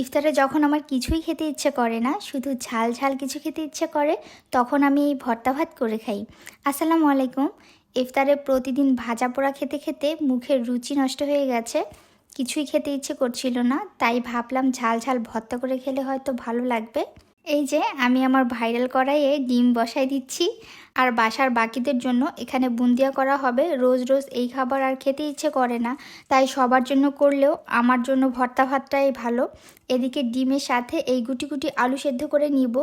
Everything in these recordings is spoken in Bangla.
ইফতারে যখন আমার কিছুই খেতে ইচ্ছে করে না, শুধু ঝাল ঝাল কিছু খেতে ইচ্ছে করে, তখন আমি এই ভর্তা ভাত করে খাই। আসসালামু আলাইকুম। ইফতারে প্রতিদিন ভাজা পোড়া খেতে খেতে মুখের রুচি নষ্ট হয়ে গেছে। কিছুই খেতে ইচ্ছে করছিল না, তাই ভাবলাম ঝাল ঝাল ভর্তা করে খেলে হয়তো ভালো লাগবে। এই যে, আমি আমার ভাইরাল কড়াইয়ে ডিম বসাই দিচ্ছি। আর বাসার বাকিদের জন্য এখানে বুন্দিয়া করা হবে। রোজ রোজ এই খাবার আর খেতে ইচ্ছে করে না। তাই সবার জন্য করলেও আমার জন্য ভর্তা ভাতটাই ভালো। এদিকে ডিমের সাথে এই গুটি গুটি আলু সেদ্ধ করে নিব।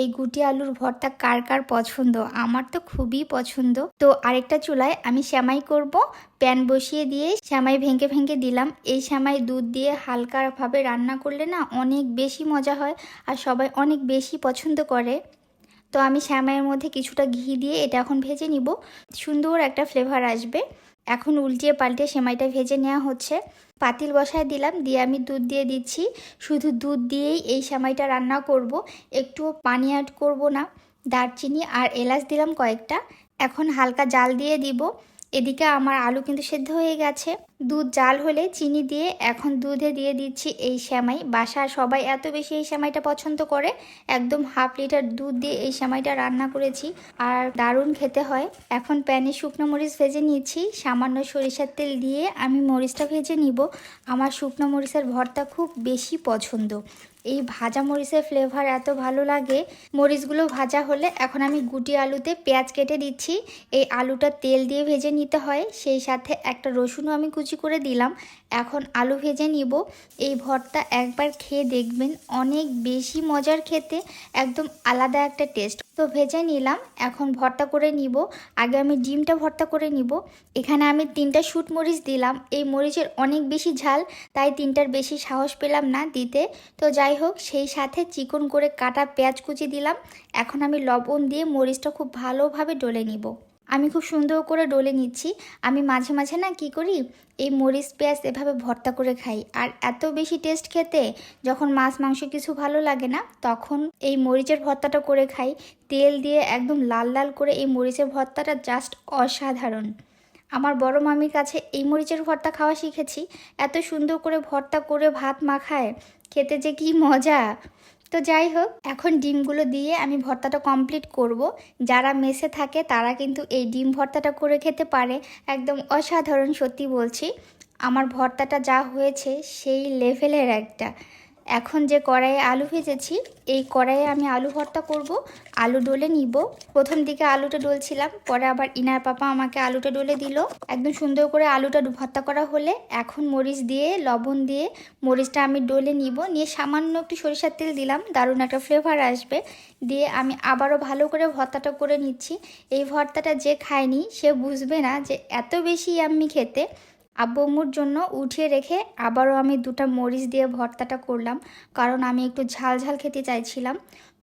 এই গুটি আলুর ভর্তা কার কার পছন্দ? আমার তো খুবই পছন্দ। তো আরেকটা চুলায় আমি শ্যামাই করব। প্যান বসিয়ে দিয়ে শ্যামাই ভেঙে ভেঙে দিলাম। এই শ্যামাই দুধ দিয়ে হালকাভাবে রান্না করলে না অনেক বেশি মজা হয় আর সবাই অনেক বেশি পছন্দ করে। তো আমি শ্যামাইয়ের মধ্যে কিছুটা ঘি দিয়ে এটা এখন ভেজে নিব। সুন্দর একটা ফ্লেভার আসবে। এখন উল্টিয়ে পাল্টে সেমাইটা ভেজে নেওয়া হচ্ছে। পাতিল বসায় দিলাম, দিয়ে আমি দুধ দিয়ে দিচ্ছি। শুধু দুধ দিয়েই এই সেমাইটা রান্না করব। একটুও পানি অ্যাড করব না। দারচিনি আর এলাচ দিলাম কয়েকটা। এখন হালকা জাল দিয়ে দিব। এদিকে আমার আলু কিন্তু সেদ্ধ হয়ে গেছে। দুধ জাল হলে চিনি দিয়ে এখন দুধে দিয়ে দিচ্ছি এই সেমাই। বাসার সবাই এত বেশি এই সেমাইটা পছন্দ করে, একদম হাফ লিটার দুধ দিয়ে এই সেমাইটা রান্না করেছি। আর দারুণ খেতে হয়। এখন প্যানে শুকনো মরিচ ভেজে নিয়েছি সামান্য সরিষার তেল দিয়ে আমি মরিচটা ভেজে নিব। আমার শুকনো মরিচের ভর্তা খুব বেশি পছন্দ। এই ভাজা মরিচের ফ্লেভার এত ভালো লাগে। মরিচগুলো ভাজা হলে এখন আমি গুটি আলুতে পেঁয়াজ কেটে দিচ্ছি। এই আলুটা তেল দিয়ে ভেজে নিতে হয়। সেই সাথে একটা রসুনও আমি কুচি করে দিলাম। এখন আলু ভেজে নিব। এই ভর্তা একবার খেয়ে দেখবেন, অনেক বেশি মজার খেতে, একদম আলাদা একটা টেস্ট তো ভেজে নিলাম, এখন ভর্তা করে নিব। আগে আমি ডিমটা ভর্তা করে নিব। এখানে আমি তিনটা শুট মরিচ দিলাম। এই মরিচের অনেক বেশি ঝাল, তাই তিনটার বেশি সাহস পেলাম না দিতে। তো যাই হোক, সেই সাথে চিকন করে কাটা পেঁয়াজ কুচি দিলাম। এখন আমি লবণ দিয়ে মরিচটা খুব ভালোভাবে ডলে নিব। আমি খুব সুন্দর করে ডলে নিচ্ছি। আমি মাঝে মাঝে না কি করি, এই মরিচ, পেঁয়াজ এভাবে ভর্তা করে খাই। আর এত বেশি টেস্ট খেতে যখন মাছ, মাংস কিছু ভালো লাগে না, তখন এই মরিচের ভর্তাটা করে খাই। তেল দিয়ে একদম লাল লাল করে এই মরিচের ভর্তাটা জাস্ট অসাধারণ। আমার বড় মামির কাছে এই মরিচের ভর্তা খাওয়া শিখেছি। এত সুন্দর করে ভর্তা করে ভাত মাখায়, খেতে যে কি মজা! তো যাই হোক, এখন ডিমগুলো দিয়ে আমি ভর্তাটা কমপ্লিট করব। যারা মেসে থাকে, তারা কিন্তু এই ডিম ভর্তাটা করে খেতে পারে। একদম অসাধারণ, সত্যি বলছি। আমার ভর্তাটা যা হয়েছে, সেই লেভেলের একটা। এখন যে কড়াইয়ে আলু ভেজেছি, এই কড়াইয়ে আমি আলু ভর্তা করব, আলু ডলে নিব। প্রথম দিকে আলুটা ডলছিলাম, পরে আবার ইনার পাপা আমাকে আলুটা ডলে দিল। একদম সুন্দর করে আলুটা ভর্তা করা হলে এখন মরিচ দিয়ে, লবণ দিয়ে মরিচটা আমি ডলে নিব। নিয়ে সামান্য একটু সরিষার তেল দিলাম, দারুণ একটা ফ্লেভার আসবে। দিয়ে আমি আবারও ভালো করে ভর্তাটা করে নিচ্ছি। এই ভর্তাটা যে খায়নি, সে বুঝবে না যে এত বেশি আমি খেতে। আব্বুম্মুর জন্য উঠিয়ে রেখে আবারও আমি দুটা মরিচ দিয়ে ভর্তাটা করলাম, কারণ আমি একটু ঝাল ঝাল খেতে চাইছিলাম।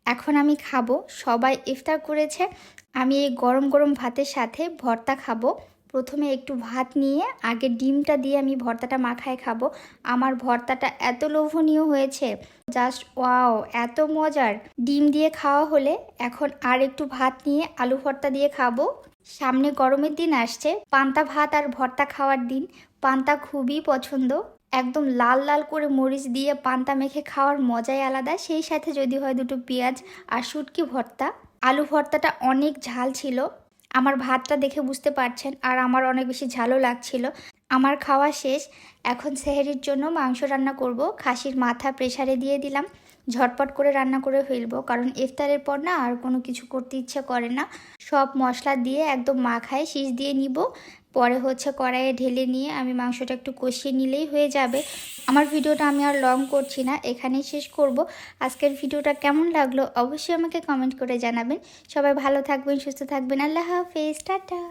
এখন আমি খাব, সবাই ইফতার করেছে, আমি এই গরম গরম ভাতের সাথে ভর্তা খাব। প্রথমে একটু ভাত নিয়ে, আগে ডিমটা দিয়ে আমি ভর্তাটা মাখায় খাব। আমার ভর্তাটা এত লোভনীয় হয়েছে, জাস্ট ওয়াও, এত মজার। ডিম দিয়ে খাওয়া হলে এখন আর একটু ভাত নিয়ে আলু ভর্তা দিয়ে খাব। সামনে গরমের দিন আসছে, পান্তা ভাত আর ভর্তা খাওয়ার দিন। পান্তা খুবই পছন্দ। একদম লাল লাল করে মরিচ দিয়ে পান্তা মেখে খাওয়ার মজাই আলাদা। সেই সাথে যদি হয় দুটো পেঁয়াজ আর শুটকি ভর্তা। আলু ভর্তাটা অনেক ঝাল ছিল। আমার ভাতটা দেখে বুঝতে পারছেন আর আমার অনেক বেশি ঝালও লাগছিল। আমার খাওয়া শেষ। এখন সেহেরির জন্য মাংস রান্না করব। খাসির মাথা প্রেসারে দিয়ে দিলাম। ঝটপট করে রান্না করে ফেলব, কারণ ইফতারের পর না আর কোনো কিছু করতে ইচ্ছে করে না। সব মশলা দিয়ে একদম মাখায় শীষ দিয়ে নিব, পরে হচ্ছে কড়াইয়ে ঢেলে নিয়ে আমি মাংসটা একটু কষিয়ে নিলেই হয়ে যাবে। আমার ভিডিওটা আমি আর লং করছি না, এখানেই শেষ করব। আজকের ভিডিওটা কেমন লাগল অবশ্যই আমাকে কমেন্ট করে জানাবেন। সবাই ভালো থাকবেন, সুস্থ থাকবেন, আল্লাহ হাফেজ, টাটা।